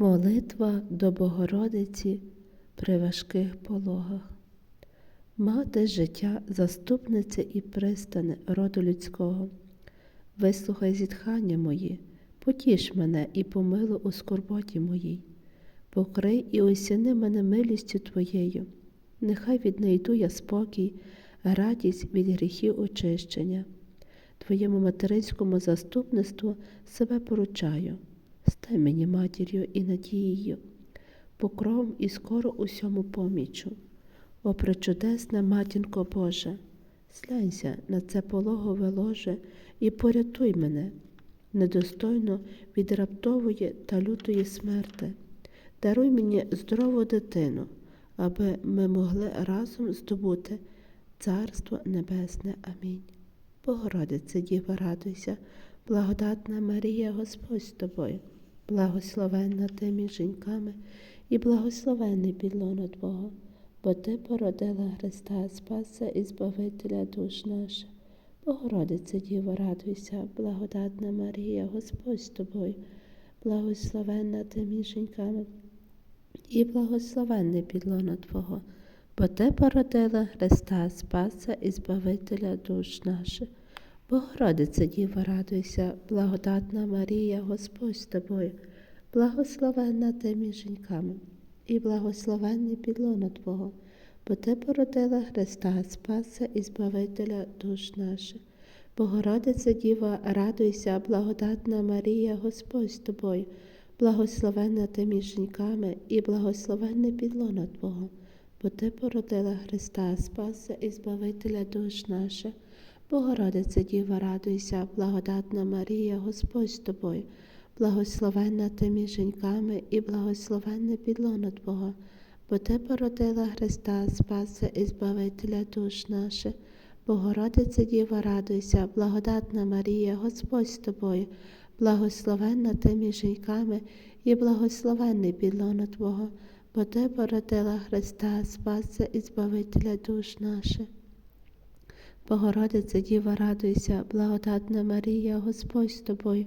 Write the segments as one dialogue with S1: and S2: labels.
S1: Молитва до Богородиці при важких пологах. Мати життя, заступниця і пристане роду людського. Вислухай зітхання мої, потіш мене і помилуй у скорботі моїй. Покрий і осяни мене милістю Твоєю, нехай віднайду я спокій, радість від гріхів очищення. Твоєму материнському заступництву себе поручаю, стай мені матір'ю і надією, покровом і скоро усьому помічу. О, пречудесна матінко Божа, слянься на це пологове ложе і порятуй мене, недостойно від раптової та лютої смерти. Даруй мені здорову дитину, аби ми могли разом здобути Царство Небесне. Амінь. Богородице, Діва, радуйся, благодатна Марія, Господь з тобою, благословенна ти між жінками і благословенний підлоно Твого, бо Ти породила Христа, Спаса і Збавителя душ наших. Богородице, Діво, радуйся, благодатна Марія, Господь з тобою, благословенна ти між жінками і благословенний підлоно Твого, бо Ти породила Христа, Спаса і Збавителя душ наших. Богородице, Діво, радуйся, благодатна Марія, Господь з тобою, благословенна ти між жінками, і благословенний підлоно Твого, бо Ти породила Христа, Спаса і Збавителя душ наших. Богородице, Діва, радуйся, благодатна Марія, Господь з тобою, благословенна ти між жінками, і благословенне підлоно Твого, бо Ти породила Христа, Спаса і Збавителя душ наших. Богородице, Діва, радуйся, благодатна Марія, Господь з тобою, благословенна ти між жінками, і благословенне підлоно Твого, бо Ти породила Христа, Спаса і Збавителя душ наших. Богородице, Діва, радуйся, благодатна Марія, Господь з тобою, благословенна ти між жінками, і благословенний підлоно Твого, бо Ти породила Христа, Спаса і Збавителя душ наших. Богородице, Діва, радуйся, благодатна Марія, Господь з тобою,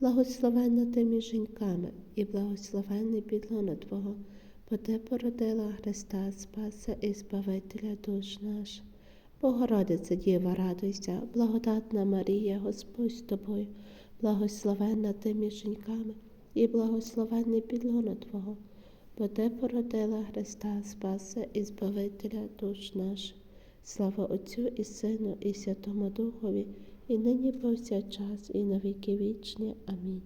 S1: благословенна ти між жінками, і благословенний підлона Твого, бо Ти породила Христа, Спаса і Збавителя душ наших. Богородице, Діва, радуйся, благодатна Марія, Господь з тобою, благословенна ти між жінками, і благословенний підлона Твого, бо Ти породила Христа, Спаса і Збавителя душ наших. Слава Отцю і Сину, і Святому Духові, і нині повсякчас, і на віки вічні. Амінь.